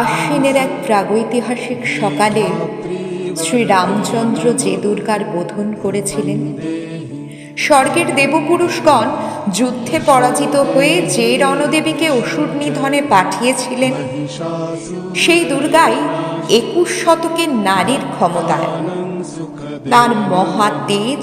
আশ্বিনের এক প্রাগৈতিহাসিক সকালে শ্রী রামচন্দ্র যে দুর্গার বোধন করেছিলেন, স্বর্গের দেবপুরুষগণ যুদ্ধে পরাজিত হয়ে যে রণদেবীকে অসুর নিধনে পাঠিয়েছিলেন, সেই দুর্গাই একুশ শতকের নারীর ক্ষমতায়। তার মহা তেজ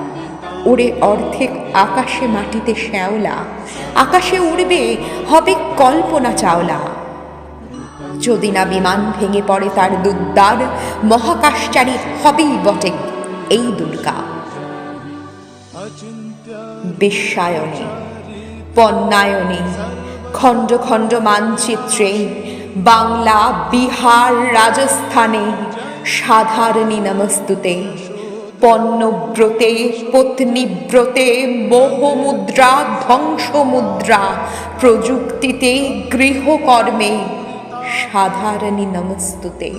ওরে অর্ধেক আকাশে মাটিতে শ্যাওলা, আকাশে উড়বে, হবে কল্পনা চাওলা। যদি না বিমান ভেঙে পড়ে তার দুদ্দার মহাকাশচারী হবেই বটে এই দুর্গা। বিশ্বায়নে পণ্যায়নে, খণ্ড খণ্ড মানচিত্রে, বাংলা, বিহার, রাজস্থানে, সাধারণী নমস্তুতে পণ্যব্রতে, পত্নীব্রতে, মোহমুদ্রা, ধ্বংসমুদ্রা, প্রযুক্তিতে, গৃহকর্মে। সাধারণী নমস্তুতে।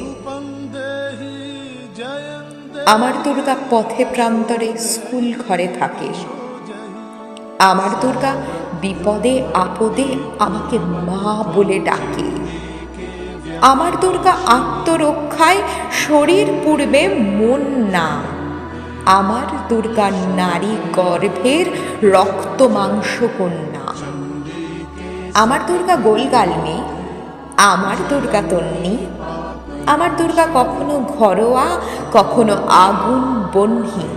আমার দুর্গা পথে প্রান্তরে স্কুল ঘরে থাকে। আমার দুর্গা বিপদে, আপদে আমাকে মা বলে ডাকে। আমার দুর্গা আত্মরক্ষায় শরীর পূর্বে মন না। আমার দুর্গা নারী গর্ভের রক্ত মাংস কন্যা। আমার দুর্গা গোলগাল মেয়ে আমার দুর্গা তন্নি, আমার দুর্গা কখনো ঘরোয়া, কখনো আগুন বহ্নি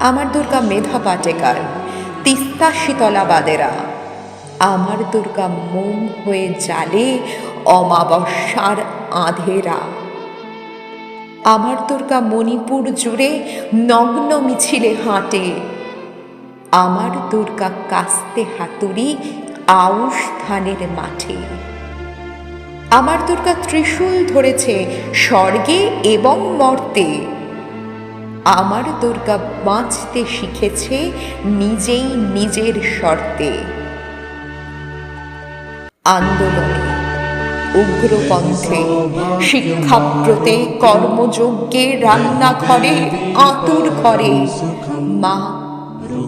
আমার দুর্গা মেধা পাটেকার, তিস্তা শীতলা বাদেরা। আমার দুর্গা মোম হয়ে জালে অমাবস্যার আধেরা। আমার দুর্গা মণিপুর জুড়ে নগ্ন মিছিলে হাঁটে। আমার দুর্গা কাস্তে হাতুড়ি আউশ ধানের মাঠে। আমার দুর্গা ত্রিশূল ধরেছে স্বর্গে এবং মর্তে। আমার দুর্গা বাঁচতে শিখেছে নিজেই নিজের শর্তে। আন্দোলনে উগ্রপন্থে। শিক্ষাব্রতে কর্মযজ্ঞে রান্নাঘরে, আতুর ঘরে মা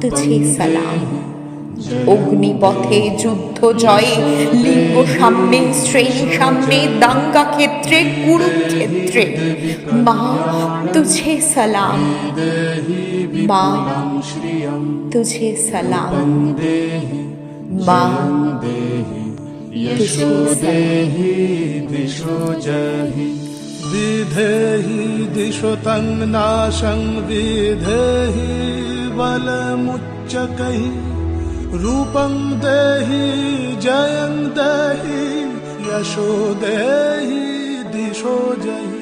তুঝে সালাম। অগ্নিপথে যুদ্ধ জয়ে লিঙ্গ সামনে শ্রেণি সামনে দাঙ্গা ক্ষেত্রে, কুরুক্ষেত্রে মা তুঝে সালাম। মা তুঝে সালাম। মা यशो देहि दिशो जहि। विधेहि दिशुतं नाशं विधेहि बलमुच्चकहि रूपं देहि जयं देहि यशो देहि दिशो जहि।